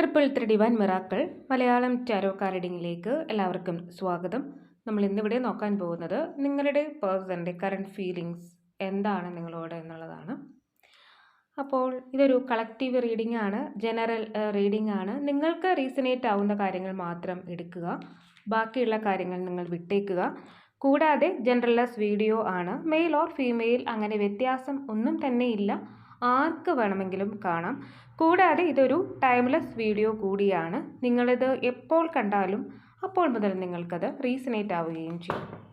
Triple three divine miracle Malayalam tarot കാർഡിങ്ങിലേക്ക് എല്ലാവർക്കും സ്വാഗതം. നമ്മൾ ഇന്നിവിടെ നോക്കാൻ പോകുന്നത് നിങ്ങളുടെ പേഴ്സന്റെ കറണ്ട് ഫീലിങ്സ് എന്താണ് നിങ്ങളോട് എന്നുള്ളതാണ്. അപ്പോൾ ഇതൊരു കളക്റ്റീവ് റീഡിംഗ് ആണ് ജനറൽ റീഡിംഗ് ആണ്. നിങ്ങൾക്ക് റീസണേറ്റ് ആവുന്ന കാര്യങ്ങൾ മാത്രം എടുക്കുക. ബാക്കിയുള്ള കാര്യങ്ങൾ നിങ്ങൾ വിട്ടേക്കുക. കൂടാതെ ജനറലസ് വീഡിയോ ആണ്. മെയിൽ ഓർ ഫീമെയിൽ അങ്ങനെ വ്യത്യാസം ഒന്നും തന്നെ ഇല്ല. ആർക്ക് വേണമെങ്കിലും കാണാം. കൂടാതെ ഇതൊരു ടൈംലെസ് വീഡിയോ കൂടിയാണ്. നിങ്ങളിത് എപ്പോൾ കണ്ടാലും അപ്പോൾ മുതൽ നിങ്ങൾക്കത് റീസണേറ്റ് ആവുകയും ചെയ്യും.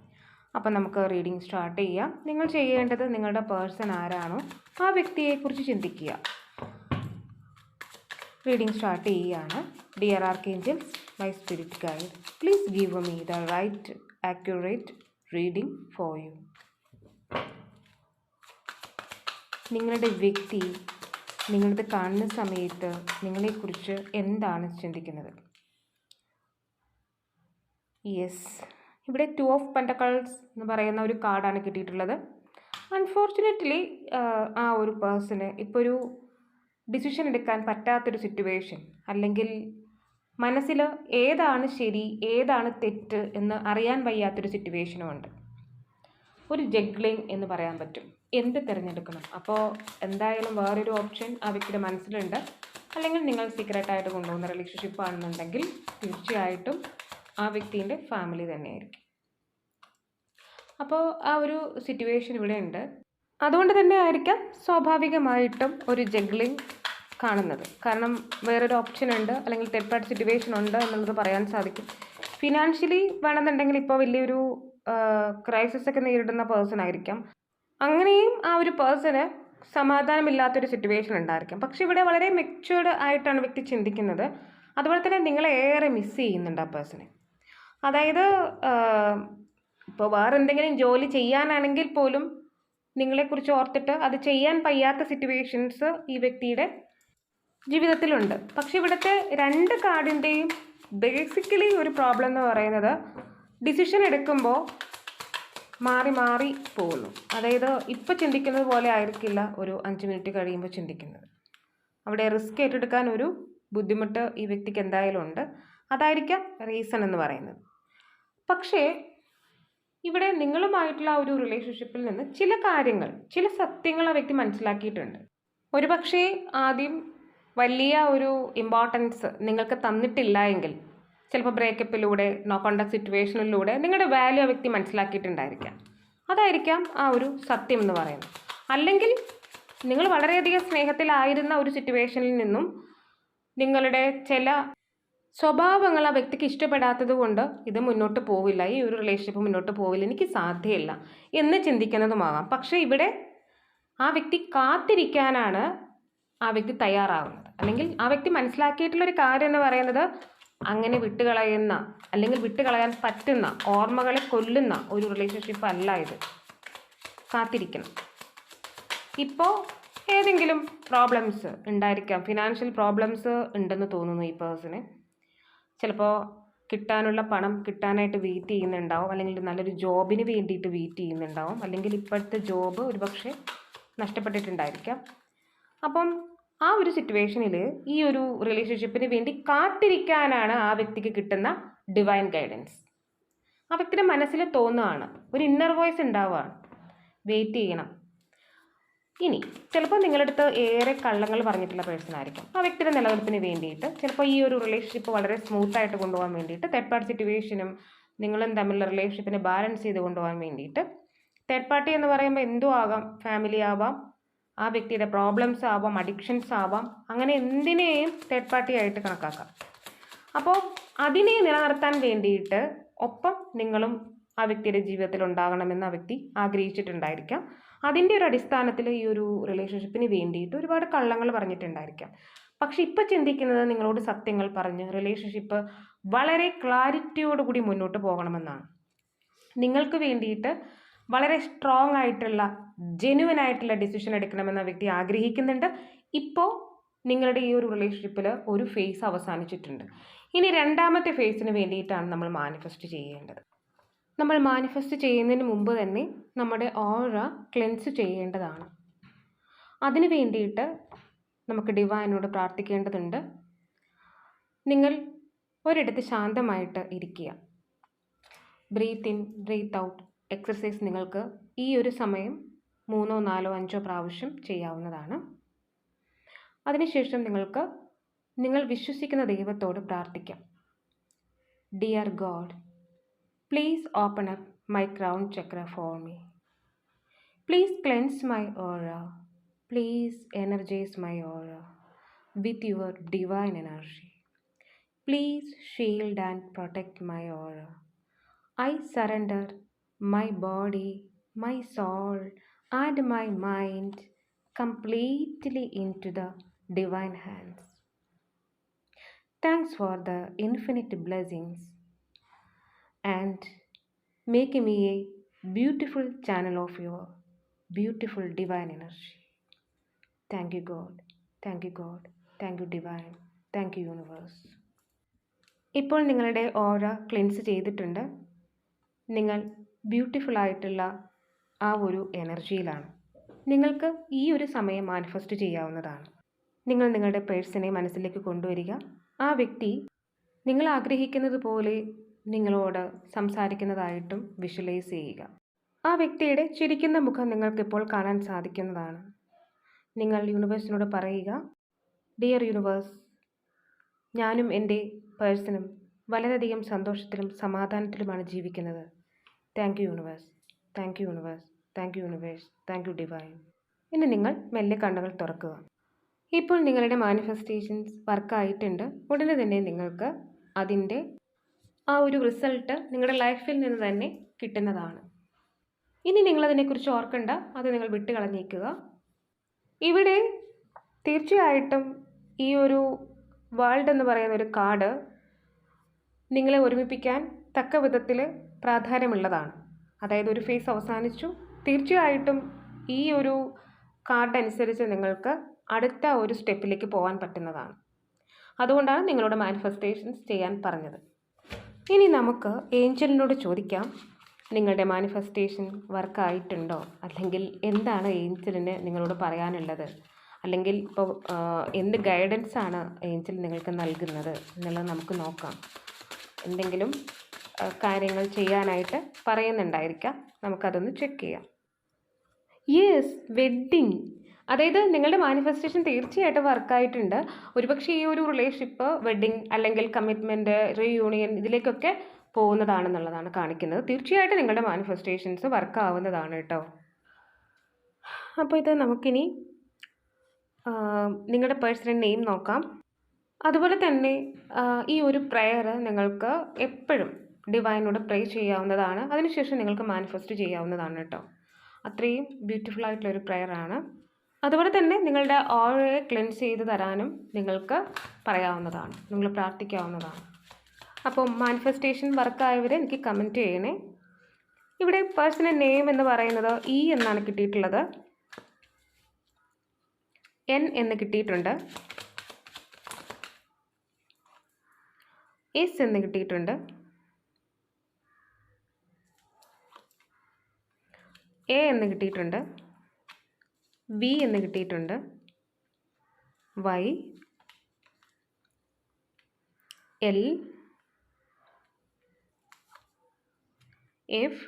അപ്പം നമുക്ക് റീഡിംഗ് സ്റ്റാർട്ട് ചെയ്യാം. നിങ്ങൾ ചെയ്യേണ്ടത് നിങ്ങളുടെ പേഴ്സൺ ആരാണോ ആ വ്യക്തിയെക്കുറിച്ച് ചിന്തിക്കുക. റീഡിംഗ് സ്റ്റാർട്ട് ചെയ്യുകയാണ്. Dear archangels my spirit guide please give me the right accurate reading for you നിങ്ങളുടെ വ്യക്തി നിങ്ങളിത് കാണുന്ന സമയത്ത് നിങ്ങളെക്കുറിച്ച് എന്താണ് ചിന്തിക്കുന്നത്? യെസ് ഇവിടെ ടു ഓഫ് പെന്റക്കിൾസ് എന്ന് പറയുന്ന ഒരു കാർഡാണ് കിട്ടിയിട്ടുള്ളത്. അൺഫോർച്ചുനേറ്റ്ലി ആ ഒരു പേഴ്സണ് ഇപ്പോൾ ഒരു ഡിസിഷൻ എടുക്കാൻ പറ്റാത്തൊരു സിറ്റുവേഷൻ അല്ലെങ്കിൽ മനസ്സിൽ ഏതാണ് ശരി ഏതാണ് തെറ്റ് എന്ന് അറിയാൻ വയ്യാത്തൊരു സിറ്റുവേഷനും ഉണ്ട്. ഒരു ജഗ്ലിംഗ് എന്ന് പറയാൻ പറ്റും. എന്ത് തിരഞ്ഞെടുക്കണം? അപ്പോൾ എന്തായാലും വേറൊരു ഓപ്ഷൻ ആ വ്യക്തിയുടെ മനസ്സിലുണ്ട്. അല്ലെങ്കിൽ നിങ്ങൾ സീക്രട്ടായിട്ട് കൊണ്ടുപോകുന്ന റിലേഷൻഷിപ്പ് ആണെന്നുണ്ടെങ്കിൽ തീർച്ചയായിട്ടും ആ വ്യക്തിന്റെ ഫാമിലി തന്നെയായിരിക്കും. അപ്പോൾ ആ ഒരു സിറ്റുവേഷൻ ഇവിടെ ഉണ്ട്. അതുകൊണ്ട് തന്നെ ആയിരിക്കാം സ്വാഭാവികമായിട്ടും ഒരു ജഗ്ലിംഗ് കാണുന്നത്. കാരണം വേറൊരു ഓപ്ഷൻ ഉണ്ട് അല്ലെങ്കിൽ തെറ്റായിട്ട് സിറ്റുവേഷൻ ഉണ്ട് എന്നുള്ളത് പറയാൻ സാധിക്കും. ഫിനാൻഷ്യലി വേണമെന്നുണ്ടെങ്കിൽ ഇപ്പോൾ വലിയൊരു ക്രൈസിസ് ഒക്കെ നേരിടുന്ന പേഴ്സൺ ആയിരിക്കാം. അങ്ങനെയും ആ ഒരു പേഴ്സണ് സമാധാനമില്ലാത്തൊരു സിറ്റുവേഷൻ ഉണ്ടായിരിക്കും. പക്ഷെ ഇവിടെ വളരെ മെച്യൂർഡ് ആയിട്ടാണ് വ്യക്തി ചിന്തിക്കുന്നത്. അതുപോലെ തന്നെ നിങ്ങളെ ഏറെ മിസ് ചെയ്യുന്നുണ്ട് ആ പേഴ്സണെ. അതായത് ഇപ്പോൾ വേറെ എന്തെങ്കിലും ജോലി ചെയ്യാനാണെങ്കിൽ പോലും നിങ്ങളെക്കുറിച്ച് ഓർത്തിട്ട് അത് ചെയ്യാൻ പയ്യാത്ത സിറ്റുവേഷൻസ് ഈ വ്യക്തിയുടെ ജീവിതത്തിലുണ്ട്. പക്ഷെ ഇവിടുത്തെ രണ്ട് കാർഡിന്റെയും ബേസിക്കലി ഒരു പ്രോബ്ലം എന്ന് പറയുന്നത് ഡിസിഷൻ എടുക്കുമ്പോൾ മാറി മാറി പോകുന്നു. അതായത് ഇപ്പോൾ ചിന്തിക്കുന്നത് പോലെ ആയിരിക്കില്ല ഒരു അഞ്ച് മിനിറ്റ് കഴിയുമ്പോൾ ചിന്തിക്കുന്നത്. അവിടെ റിസ്ക് ഏറ്റെടുക്കാൻ ഒരു ബുദ്ധിമുട്ട് ഈ വ്യക്തിക്ക് എന്തായാലും ഉണ്ട്. അതായിരിക്കാം റീസൺ എന്ന് പറയുന്നത്. പക്ഷേ ഇവിടെ നിങ്ങളുമായിട്ടുള്ള ഒരു റിലേഷൻഷിപ്പിൽ നിന്ന് ചില കാര്യങ്ങൾ ചില സത്യങ്ങൾ ആ വ്യക്തി മനസ്സിലാക്കിയിട്ടുണ്ട്. ഒരുപക്ഷേ ആദ്യം വലിയ ഒരു ഇമ്പോർട്ടൻസ് നിങ്ങൾക്ക് തന്നിട്ടില്ല എങ്കിൽ ചിലപ്പോൾ ബ്രേക്കപ്പിലൂടെ നോ കോണ്ടാക്ട് സിറ്റുവേഷനിലൂടെ നിങ്ങളുടെ വാല്യൂ ആ വ്യക്തി മനസ്സിലാക്കിയിട്ടുണ്ടായിരിക്കാം. അതായിരിക്കാം ആ ഒരു സത്യം എന്ന് പറയുന്നത്. അല്ലെങ്കിൽ നിങ്ങൾ വളരെയധികം സ്നേഹത്തിലായിരുന്ന ഒരു സിറ്റുവേഷനിൽ നിന്നും നിങ്ങളുടെ ചില സ്വഭാവങ്ങൾ ആ വ്യക്തിക്ക് ഇഷ്ടപ്പെടാത്തത് കൊണ്ട് ഇത് മുന്നോട്ട് പോവില്ല ഈ ഒരു റിലേഷൻഷിപ്പ് മുന്നോട്ട് പോവില്ല എനിക്ക് സാധ്യമല്ല എന്ന് ചിന്തിക്കുന്നതുമാകാം. പക്ഷേ ഇവിടെ ആ വ്യക്തി കാത്തിരിക്കാനാണ് ആ വ്യക്തി തയ്യാറാവുന്നത്. അല്ലെങ്കിൽ ആ വ്യക്തി മനസ്സിലാക്കിയിട്ടുള്ളൊരു കാര്യം എന്ന് പറയുന്നത് അങ്ങനെ വിട്ടുകളയുന്ന അല്ലെങ്കിൽ വിട്ടുകളയാൻ പറ്റുന്ന ഓർമ്മകളെ കൊല്ലുന്ന ഒരു റിലേഷൻഷിപ്പ് അല്ല ഇത്. കാത്തിരിക്കണം. ഇപ്പോൾ ഏതെങ്കിലും പ്രോബ്ലംസ് ഉണ്ടായിരിക്കാം. ഫിനാൻഷ്യൽ പ്രോബ്ലംസ് ഉണ്ടെന്ന് തോന്നുന്നു ഈ പേഴ്സണ് ചിലപ്പോൾ കിട്ടാനുള്ള പണം കിട്ടാനായിട്ട് വെയിറ്റ് ചെയ്യുന്നുണ്ടാവും. അല്ലെങ്കിൽ നല്ലൊരു ജോബിന് വേണ്ടിയിട്ട് വെയിറ്റ് ചെയ്യുന്നുണ്ടാവും. അല്ലെങ്കിൽ ഇപ്പോഴത്തെ ജോബ് ഒരുപക്ഷെ നഷ്ടപ്പെട്ടിട്ടുണ്ടായിരിക്കാം. അപ്പം ആ ഒരു സിറ്റുവേഷനിൽ ഈ ഒരു റിലേഷൻഷിപ്പിന് വേണ്ടി കാത്തിരിക്കാനാണ് ആ വ്യക്തിക്ക് കിട്ടുന്ന ഡിവൈൻ ഗൈഡൻസ് ആ വ്യക്തിയുടെ മനസ്സിൽ തോന്നുകയാണ് ഒരു ഇന്നർ വോയിസ് ഉണ്ടാവുകയാണ്. വെയിറ്റ് ചെയ്യണം. ഇനി ചിലപ്പോൾ നിങ്ങളുടെ അടുത്ത് ഏറെ കള്ളങ്ങൾ പറഞ്ഞിട്ടുള്ള പേഴ്സൺ ആയിരിക്കും. ആ വ്യക്തിയുടെ നിലനിൽപ്പിന് വേണ്ടിയിട്ട് ചിലപ്പോൾ ഈ ഒരു റിലേഷൻഷിപ്പ് വളരെ സ്മൂത്തായിട്ട് കൊണ്ടുപോകാൻ വേണ്ടിയിട്ട് തേർഡ് പാർട്ടി സിറ്റുവേഷനും നിങ്ങളും തമ്മിലുള്ള റിലേഷൻഷിപ്പിനെ ബാലൻസ് ചെയ്ത് കൊണ്ടുപോകാൻ വേണ്ടിയിട്ട് തേർഡ് പാർട്ടി എന്ന് പറയുമ്പോൾ എന്തും ആകാം ഫാമിലി ആവാം ആ വ്യക്തിയുടെ പ്രോബ്ലംസ് ആവാം അഡിക്ഷൻസ് ആവാം അങ്ങനെ എന്തിനേയും തേർഡ് പാർട്ടി ആയിട്ട് കണക്കാക്കാം. അപ്പോൾ അതിനെ നിലനിർത്താൻ വേണ്ടിയിട്ട് ഒപ്പം നിങ്ങളും ആ വ്യക്തിയുടെ ജീവിതത്തിൽ ഉണ്ടാകണമെന്ന് ആ വ്യക്തി ആഗ്രഹിച്ചിട്ടുണ്ടായിരിക്കാം. അതിന്റെ ഒരു അടിസ്ഥാനത്തിൽ ഈ ഒരു റിലേഷൻഷിപ്പിന് വേണ്ടിയിട്ട് ഒരുപാട് കള്ളങ്ങൾ പറഞ്ഞിട്ടുണ്ടായിരിക്കാം. പക്ഷെ ഇപ്പം ചിന്തിക്കുന്നത് നിങ്ങളോട് സത്യങ്ങൾ പറഞ്ഞ് റിലേഷൻഷിപ്പ് വളരെ ക്ലാരിറ്റിയോടുകൂടി മുന്നോട്ട് പോകണമെന്നാണ്. നിങ്ങൾക്ക് വേണ്ടിയിട്ട് വളരെ സ്ട്രോങ് ആയിട്ടുള്ള ജെനുവൻ ആയിട്ടുള്ള ഡിസിഷൻ എടുക്കണമെന്ന വ്യക്തി ആഗ്രഹിക്കുന്നുണ്ട്. ഇപ്പോൾ നിങ്ങളുടെ ഈ ഒരു റിലേഷൻഷിപ്പിൽ ഒരു ഫേസ് അവസാനിച്ചിട്ടുണ്ട്. ഇനി രണ്ടാമത്തെ ഫേസിന് വേണ്ടിയിട്ടാണ് നമ്മൾ മാനിഫെസ്റ്റ് ചെയ്യേണ്ടത്. നമ്മൾ മാനിഫെസ്റ്റ് ചെയ്യുന്നതിന് മുമ്പ് തന്നെ നമ്മുടെ ഓറ ക്ലെൻസ് ചെയ്യേണ്ടതാണ്. അതിന് വേണ്ടിയിട്ട് നമുക്ക് ഡിവൈനോട് പ്രാർത്ഥിക്കേണ്ടതുണ്ട്. നിങ്ങൾ ഒരിടത്ത് ശാന്തമായിട്ട് ഇരിക്കുക. Breathe in breathe out exercise നിങ്ങൾക്ക് ഈ ഒരു സമയം മൂന്നോ നാലോ അഞ്ചോ പ്രാവശ്യം ചെയ്യാവുന്നതാണ്. അതിനുശേഷം നിങ്ങൾക്ക് നിങ്ങൾ വിശ്വസിക്കുന്ന ദൈവത്തോട് പ്രാർത്ഥിക്കാം. Dear God please open up my crown chakra for me please cleanse my aura please energise my aura with your divine energy please shield and protect my aura I surrender my body, my soul, and my mind completely into the divine hands. Thanks for the infinite blessings and making me a beautiful channel of your beautiful divine energy. Thank you, God. Thank you, God. Thank you, divine. Thank you, universe. ഇപ്പോൾ നിങ്ങളുടെ ഓറ cleanse ചെയ്തിട്ടുണ്ട് നിങ്ങൾ beautiful ആയിട്ടുള്ള ആ ഒരു എനർജിയിലാണ്. നിങ്ങൾക്ക് ഈ ഒരു സമയം മാനിഫെസ്റ്റ് ചെയ്യാവുന്നതാണ്. നിങ്ങൾ നിങ്ങളുടെ പേഴ്സണെ മനസ്സിലേക്ക് കൊണ്ടുവരിക. ആ വ്യക്തി നിങ്ങൾ ആഗ്രഹിക്കുന്നത് പോലെ നിങ്ങളോട് സംസാരിക്കുന്നതായിട്ടും വിഷ്വലൈസ് ചെയ്യുക. ആ വ്യക്തിയുടെ ചിരിക്കുന്ന മുഖം നിങ്ങൾക്കിപ്പോൾ കാണാൻ സാധിക്കുന്നതാണ്. നിങ്ങൾ യൂണിവേഴ്സിനോട് പറയുക ഡിയർ യൂണിവേഴ്സ് ഞാനും എന്റെ പേഴ്സണും വളരെയധികം സന്തോഷത്തിലും സമാധാനത്തിലുമാണ് ജീവിക്കുന്നത്. Thank you universe thank you universe thank you universe thank you divine ഇനി നിങ്ങൾ മെല്ലെ കണ്ണുകൾ തുറക്കുക. ഇപ്പോൾ നിങ്ങളുടെ മാനിഫെസ്റ്റേഷൻസ് വർക്കായിട്ടുണ്ട് ഉടനെ തന്നെ നിങ്ങൾക്ക് അതിന്റെ ആ ഒരു റിസൾട്ട് നിങ്ങളുടെ ലൈഫിൽ നിന്ന് തന്നെ കിട്ടുന്നതാണ്. ഇനി നിങ്ങളതിനെക്കുറിച്ച് ഓർക്കണ്ട. അത് നിങ്ങൾ വിട്ട് കളഞ്ഞേക്കുക ഇവിടെ തീർച്ചയായിട്ടും ഈ ഒരു വേൾഡ് എന്ന് പറയുന്ന ഒരു കാർഡ് നിങ്ങളെ ഒരുമിപ്പിക്കാൻ തക്ക വിധത്തിൽ പ്രാധാന്യമുള്ളതാണ്. അതായത് ഒരു ഫേസ് അവസാനിച്ചു. തീർച്ചയായിട്ടും ഈ ഒരു കാർഡ് അനുസരിച്ച് നിങ്ങൾക്ക് അടുത്ത ഒരു സ്റ്റെപ്പിലേക്ക് പോകാൻ പറ്റുന്നതാണ്. അതുകൊണ്ടാണ് നിങ്ങളോട് മാനിഫെസ്റ്റേഷൻസ് ചെയ്യാൻ പറഞ്ഞത്. ഇനി നമുക്ക് ഏഞ്ചലിനോട് ചോദിക്കാം. നിങ്ങളുടെ മാനിഫെസ്റ്റേഷൻ വർക്കായിട്ടുണ്ടോ? അല്ലെങ്കിൽ എന്താണ് ഏഞ്ചലിന് നിങ്ങളോട് പറയാനുള്ളത്? അല്ലെങ്കിൽ ഇപ്പോൾ എന്ത് ഗൈഡൻസ് ആണ് ഏഞ്ചൽ നിങ്ങൾക്ക് നൽകുന്നത് എന്നുള്ളത് നമുക്ക് നോക്കാം. എന്തെങ്കിലും കാര്യങ്ങൾ ചെയ്യാനായിട്ട് പറയുന്നുണ്ടായിരിക്കാം. നമുക്കതൊന്ന് ചെക്ക് ചെയ്യാം. യെസ് വെഡ്ഡിങ് അതായത് നിങ്ങളുടെ മാനിഫെസ്റ്റേഷൻ തീർച്ചയായിട്ടും വർക്കായിട്ടുണ്ട് ഒരുപക്ഷെ ഈ ഒരു റിലേഷൻഷിപ്പ് വെഡ്ഡിങ് അല്ലെങ്കിൽ കമ്മിറ്റ്മെന്റ് റീയൂണിയൻ ഇതിലേക്കൊക്കെ പോകുന്നതാണെന്നുള്ളതാണ് കാണിക്കുന്നത്. തീർച്ചയായിട്ടും നിങ്ങളുടെ മാനിഫെസ്റ്റേഷൻസ് വർക്കാവുന്നതാണ് കേട്ടോ. അപ്പോൾ ഇത് നമുക്കിനി നിങ്ങളുടെ പേഴ്സണൽ നെയിം നോക്കാം. അതുപോലെ തന്നെ ഈ ഒരു പ്രയർ നിങ്ങൾക്ക് എപ്പോഴും ഡിവൈനോട് പ്രേ ചെയ്യാവുന്നതാണ്. അതിനുശേഷം നിങ്ങൾക്ക് മാനിഫെസ്റ്റ് ചെയ്യാവുന്നതാണ് കേട്ടോ. അത്രയും ബ്യൂട്ടിഫുൾ ആയിട്ടുള്ളൊരു ആണ്. അതുപോലെ തന്നെ നിങ്ങളുടെ ഓഴയെ ക്ലെൻസ് ചെയ്ത് തരാനും നിങ്ങൾക്ക് പറയാവുന്നതാണ്. നിങ്ങൾ പ്രാർത്ഥിക്കാവുന്നതാണ്. അപ്പോൾ മാനിഫെസ്റ്റേഷൻ വർക്കായവർ എനിക്ക് കമന്റ് ചെയ്യണേ. ഇവിടെ പേഴ്സണൽ നെയിം എന്ന് പറയുന്നത് ഇ എന്നാണ് കിട്ടിയിട്ടുള്ളത്. എൻ എന്ന് കിട്ടിയിട്ടുണ്ട്. എസ് എന്ന് കിട്ടിയിട്ടുണ്ട്. എ എന്ന് കിട്ടിയിട്ടുണ്ട്. വി എന്ന് കിട്ടിയിട്ടുണ്ട്. വൈ എൽ എഫ്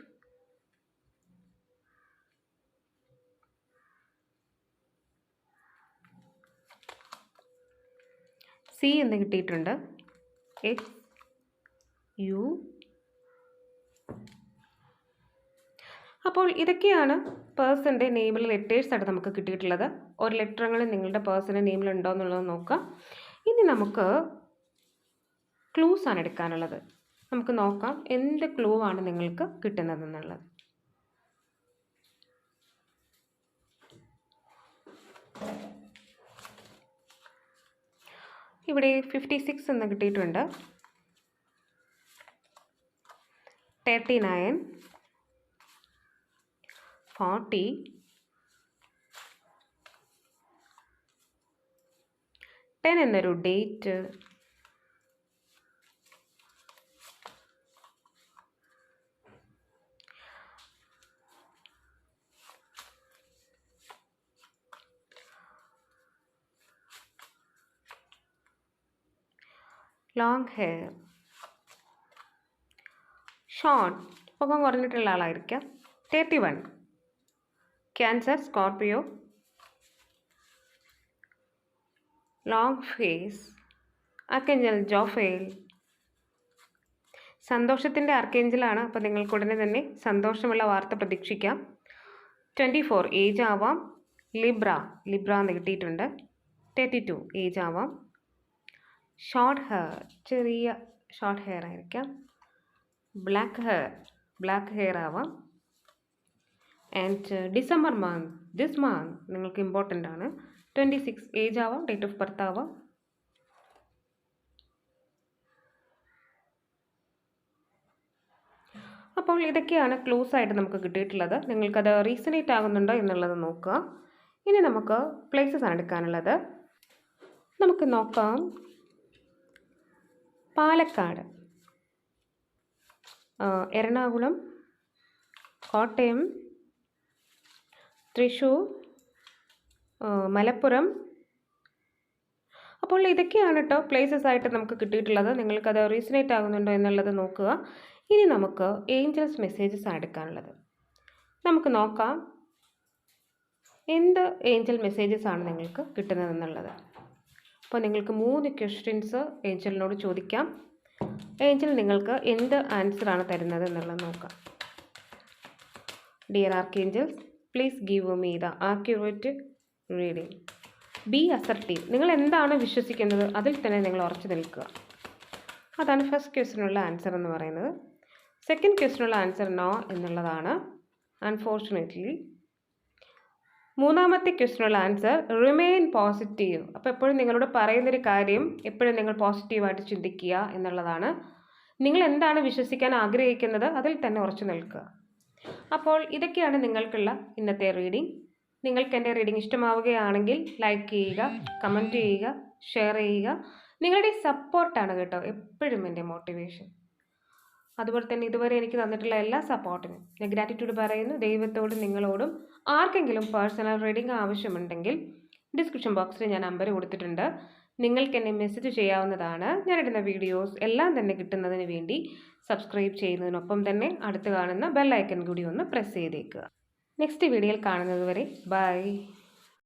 സി എന്ന് കിട്ടിയിട്ടുണ്ട്. എക്സ് യു അപ്പോൾ ഇതൊക്കെയാണ് പേഴ്സന്റെ നെയിമിൽ ലെറ്റേഴ്സ് ആയിട്ട് നമുക്ക് കിട്ടിയിട്ടുള്ളത്. ഒരു ലെറ്ററുകൾ നിങ്ങളുടെ പേഴ്സന്റെ നെയിമിൽ ഉണ്ടോ എന്നുള്ളത് നോക്കാം. ഇനി നമുക്ക് ക്ലൂസ് ആണ് എടുക്കാനുള്ളത്. നമുക്ക് നോക്കാം എന്ത് ക്ലൂ ആണ് നിങ്ങൾക്ക് കിട്ടുന്നതെന്നുള്ളത്. ഇവിടെ ഫിഫ്റ്റി സിക്സ് എന്ന് കിട്ടിയിട്ടുണ്ട്. തേർട്ടി നയൻ ഫോർട്ടി ടെൻ എന്നൊരു ഡേറ്റ് ലോങ് ഹെയർ ഷോർട്ട് പൊക്കം കുറഞ്ഞിട്ടുള്ള ആളായിരിക്കാം. Thirty one cancer Scorpio long face archangel Jophiel സന്തോഷത്തിന്റെ അർക്കേഞ്ചലാണ് അപ്പോൾ നിങ്ങൾക്ക് ഉടനെ തന്നെ സന്തോഷമുള്ള വാർത്ത പ്രതീക്ഷിക്കാം. ട്വന്റി ഫോർ ഏജ് ആവാം. ലിബ്ര ലിബ്ര എന്ന് കിട്ടിയിട്ടുണ്ട്. തേർട്ടി ടു ഏജ് ആവാം. ഷോർട്ട് ഹെയർ ചെറിയ ഷോർട്ട് ഹെയർ ആയിരിക്കാം. ബ്ലാക്ക് ഹെയർ ബ്ലാക്ക് ഹെയർ ആവാം. And December month this month നിങ്ങൾക്ക് ഇമ്പോർട്ടന്റ് ആണ്. ട്വന്റി സിക്സ് ഏജ് ആവാം ഡേറ്റ് ഓഫ് ബർത്ത് ആവാം. അപ്പോൾ ഇതൊക്കെയാണ് ക്ലൂസ് ആയിട്ട് നമുക്ക് കിട്ടിയിട്ടുള്ളത്. നിങ്ങൾക്കത് റീസണേറ്റ് ആകുന്നുണ്ടോ എന്നുള്ളത് നോക്കുക. ഇനി നമുക്ക് പ്ലേസസ് ആണ് എടുക്കാനുള്ളത്. നമുക്ക് നോക്കാം. പാലക്കാട്. എറണാകുളം കോട്ടയം തൃശ്ശൂർ മലപ്പുറം. അപ്പോൾ ഇതൊക്കെയാണ് കേട്ടോ പ്ലേസസ് ആയിട്ട് നമുക്ക് കിട്ടിയിട്ടുള്ളത്. നിങ്ങൾക്കത് റീസണേറ്റ് ആകുന്നുണ്ടോ എന്നുള്ളത് നോക്കുക. ഇനി നമുക്ക് ഏഞ്ചൽസ് മെസ്സേജസ് ആണ് എടുക്കാനുള്ളത്. നമുക്ക് നോക്കാം. എന്ത് ഏഞ്ചൽ മെസ്സേജസ് ആണ് നിങ്ങൾക്ക് കിട്ടുന്നതെന്നുള്ളത് അപ്പോൾ നിങ്ങൾക്ക് മൂന്ന് ക്വസ്റ്റ്യൻസ് ഏഞ്ചലിനോട് ചോദിക്കാം. ഏഞ്ചൽ നിങ്ങൾക്ക് എന്ത് ആൻസറാണ് തരുന്നത് എന്നുള്ളത് നോക്കാം. Dear archangels please give me the accurate reading be assertive നിങ്ങൾ എന്താണ് വിശ്വസിക്കുന്നത്? അതിൽ തന്നെ നിങ്ങൾ ഉറച്ചു നിൽക്കുക. അതാണ് ഫസ്റ്റ് ക്വസ്റ്റിനുള്ള ആൻസർ എന്ന് പറയുന്നത്. സെക്കൻഡ് ക്വസ്റ്റിനുള്ള ആൻസർ നോ എന്നുള്ളതാണ്. അൺഫോർച്ചുനേറ്റ്ലി മൂന്നാമത്തെ ക്വസ്റ്റിനുള്ള ആൻസർ റിമെയിൻ പോസിറ്റീവ് അപ്പോൾ എപ്പോഴും നിങ്ങളോട് പറയുന്നൊരു കാര്യം എപ്പോഴും നിങ്ങൾ പോസിറ്റീവായിട്ട് ചിന്തിക്കുക എന്നുള്ളതാണ്. നിങ്ങൾ എന്താണ് വിശ്വസിക്കാൻ ആഗ്രഹിക്കുന്നത്? അതിൽ തന്നെ ഉറച്ചു നിൽക്കുക. അപ്പോൾ ഇതൊക്കെയാണ് നിങ്ങൾക്കുള്ള ഇന്നത്തെ റീഡിംഗ് നിങ്ങൾക്ക് എന്റെ റീഡിംഗ് ഇഷ്ടമാവുകയാണെങ്കിൽ ലൈക്ക് ചെയ്യുക കമന്റ് ചെയ്യുക ഷെയർ ചെയ്യുക. നിങ്ങളുടെ സപ്പോർട്ടാണ് കേട്ടോ എപ്പോഴും എന്റെ മോട്ടിവേഷൻ അതുപോലെ തന്നെ ഇതുവരെ എനിക്ക് തന്നിട്ടുള്ള എല്ലാ സപ്പോർട്ടിനും ഞാൻ ഗ്രാറ്റിറ്റ്യൂഡ് പറയുന്നു. ദൈവത്തോടും നിങ്ങളോടും ആർക്കെങ്കിലും പേഴ്സണൽ റീഡിംഗ് ആവശ്യമുണ്ടെങ്കിൽ ഡിസ്ക്രിപ്ഷൻ ബോക്സിൽ ഞാൻ നമ്പർ കൊടുത്തിട്ടുണ്ട്. നിങ്ങൾക്ക് എന്നെ മെസ്സേജ് ചെയ്യാവുന്നതാണ്. ഞാനിടുന്ന വീഡിയോസ് എല്ലാം തന്നെ കിട്ടുന്നതിന് വേണ്ടി സബ്സ്ക്രൈബ് ചെയ്യുന്നതിനൊപ്പം തന്നെ അടുത്ത് കാണുന്ന ബെൽ ഐക്കൺ കൂടി ഒന്ന് പ്രസ് ചെയ്തേക്കുക. നെക്സ്റ്റ് വീഡിയോയിൽ കാണുന്നതുവരെ ബൈ